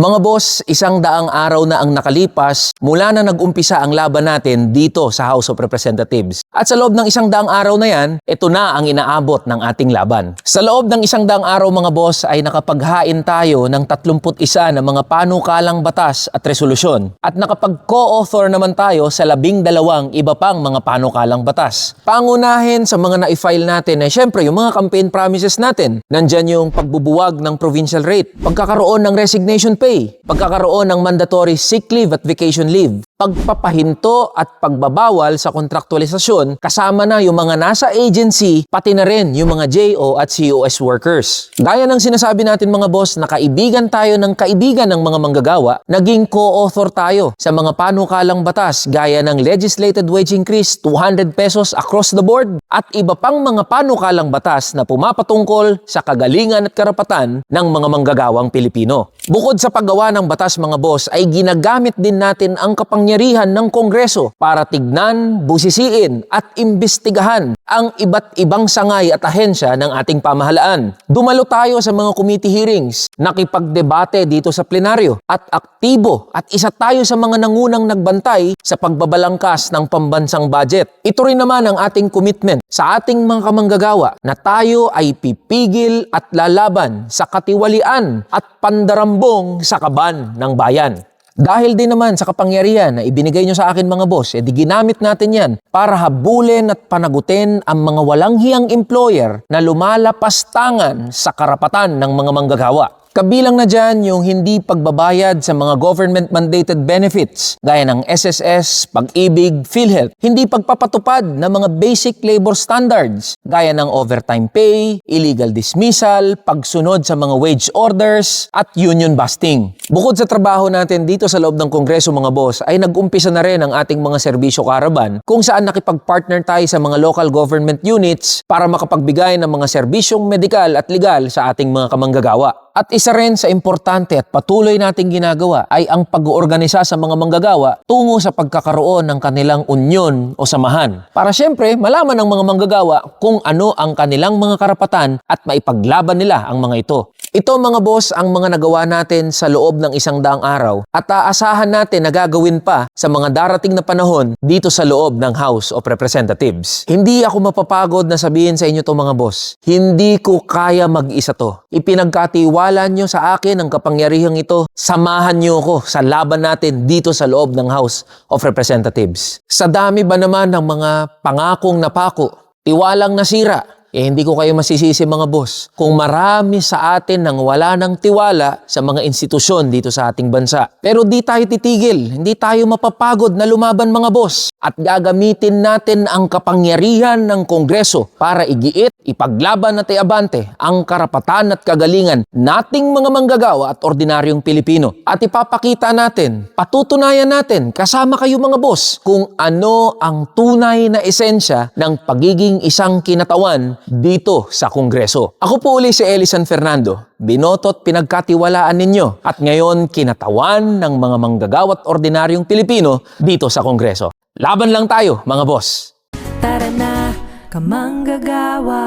Mga boss, isang daang araw na ang nakalipas mula na nag-umpisa ang laban natin dito sa House of Representatives. At sa loob ng isang daang araw na yan, ito na ang inaabot ng ating laban. Sa loob ng isang daang araw mga boss ay nakapaghain tayo ng 31 na mga panukalang batas at resolusyon. At nakapag-co-author naman tayo sa labing dalawang iba pang mga panukalang batas. Pangunahin sa mga na-file natin ay syempre yung mga campaign promises natin. Nandyan yung pagbubuwag ng provincial rate, pagkakaroon ng resignation pay, pagkakaroon ng mandatory sick leave at vacation leave, pagpapahinto at pagbabawal sa kontraktualisasyon kasama na yung mga nasa agency pati na rin yung mga JO at COS workers. Gaya ng sinasabi natin mga boss na kaibigan tayo ng kaibigan ng mga manggagawa, naging co-author tayo sa mga panukalang batas gaya ng legislated wage increase 200 pesos across the board at iba pang mga panukalang batas na pumapatungkol sa kagalingan at karapatan ng mga manggagawang Pilipino. Bukod sa paggawa ng batas mga boss ay ginagamit din natin ang kapangyarihan ng Kongreso para tignan, busisiin at imbestigahan ang iba't ibang sangay at ahensya ng ating pamahalaan. Dumalo tayo sa mga committee hearings, nakipagdebate dito sa plenaryo at aktibo at isa tayo sa mga nangunang nagbantay sa pagbabalangkas ng pambansang budget. Ito rin naman ang ating commitment sa ating mga kamanggagawa na tayo ay pipigil at lalaban sa katiwalian at pandarambong sa kaban ng bayan. Dahil din naman sa kapangyarihan na ibinigay nyo sa akin mga boss, edi ginamit natin yan para habulin at panagutin ang mga walang hiyang employer na lumalapastangan sa karapatan ng mga manggagawa. Kabilang na dyan yung hindi pagbabayad sa mga government-mandated benefits gaya ng SSS, Pag-ibig, PhilHealth. Hindi pagpapatupad ng mga basic labor standards gaya ng overtime pay, illegal dismissal, pagsunod sa mga wage orders, at union busting. Bukod sa trabaho natin dito sa loob ng Kongreso mga boss, ay nag-umpisa na rin ang ating mga serbisyo karaban kung saan nakipag-partner tayo sa mga local government units para makapagbigay ng mga serbisyong medikal at legal sa ating mga kamanggagawa. At isa rin sa importante at patuloy nating ginagawa ay ang pag-oorganisa sa mga manggagawa tungo sa pagkakaroon ng kanilang unyon o samahan. Para syempre, malaman ng mga manggagawa kung ano ang kanilang mga karapatan at maipaglaban nila ang mga ito. Ito mga boss ang mga nagawa natin sa loob ng isang daang araw at aasahan natin na gagawin pa sa mga darating na panahon dito sa loob ng House of Representatives. Hindi ako mapapagod na sabihin sa inyo to mga boss. Hindi ko kaya mag-isa to. Ipinagkatiwala nyo sa akin ang kapangyarihang ito. Samahan nyo ko sa laban natin dito sa loob ng House of Representatives. Sa dami ba naman ng mga pangakong napako, tiwalang nasira, eh hindi ko kayo masisisi mga boss kung marami sa atin nang wala ng tiwala sa mga institusyon dito sa ating bansa. Pero di tayo titigil, hindi tayo mapapagod na lumaban mga boss at gagamitin natin ang kapangyarihan ng Kongreso para igiit, ipaglaban at iabante ang karapatan at kagalingan nating mga manggagawa at ordinaryong Pilipino. At ipapakita natin, patutunayan natin kasama kayo mga boss kung ano ang tunay na esensya ng pagiging isang kinatawan dito sa Kongreso. Ako po uli si Elisan Fernando, binoto't pinagkatiwalaan ninyo at ngayon kinatawan ng mga manggagawat ordinaryong Pilipino dito sa Kongreso. Laban lang tayo mga boss! Tara na, kamanggagawa